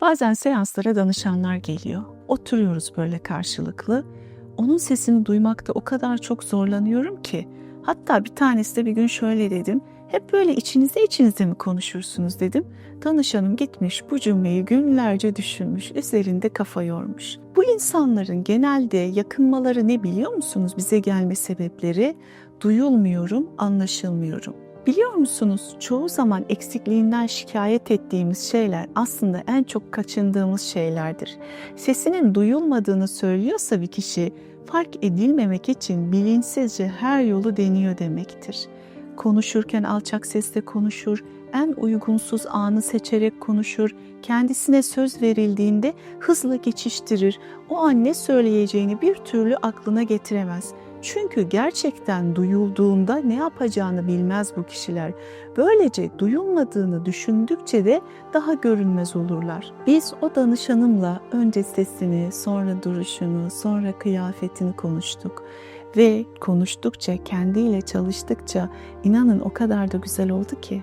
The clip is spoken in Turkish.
Bazen seanslara danışanlar geliyor. Oturuyoruz böyle karşılıklı. Onun sesini duymakta o kadar çok zorlanıyorum ki. Hatta bir tanesi de bir gün şöyle dedim. Hep böyle içinizde içinizde mi konuşursunuz dedim. Danışanım gitmiş bu cümleyi günlerce düşünmüş, üzerinde kafa yormuş. Bu insanların genelde yakınmaları ne biliyor musunuz bize gelme sebepleri? Duyulmuyorum, anlaşılmıyorum. Biliyor musunuz çoğu zaman eksikliğinden şikayet ettiğimiz şeyler aslında en çok kaçındığımız şeylerdir. Sesinin duyulmadığını söylüyorsa bir kişi fark edilmemek için bilinçsizce her yolu deniyor demektir. Konuşurken alçak sesle konuşur, en uygunsuz anı seçerek konuşur, kendisine söz verildiğinde hızla geçiştirir, o an ne söyleyeceğini bir türlü aklına getiremez. Çünkü gerçekten duyulduğunda ne yapacağını bilmez bu kişiler. Böylece duyulmadığını düşündükçe de daha görünmez olurlar. Biz o danışanımla önce sesini, sonra duruşunu, sonra kıyafetini konuştuk. Ve konuştukça, kendiyle çalıştıkça inanın o kadar da güzel oldu ki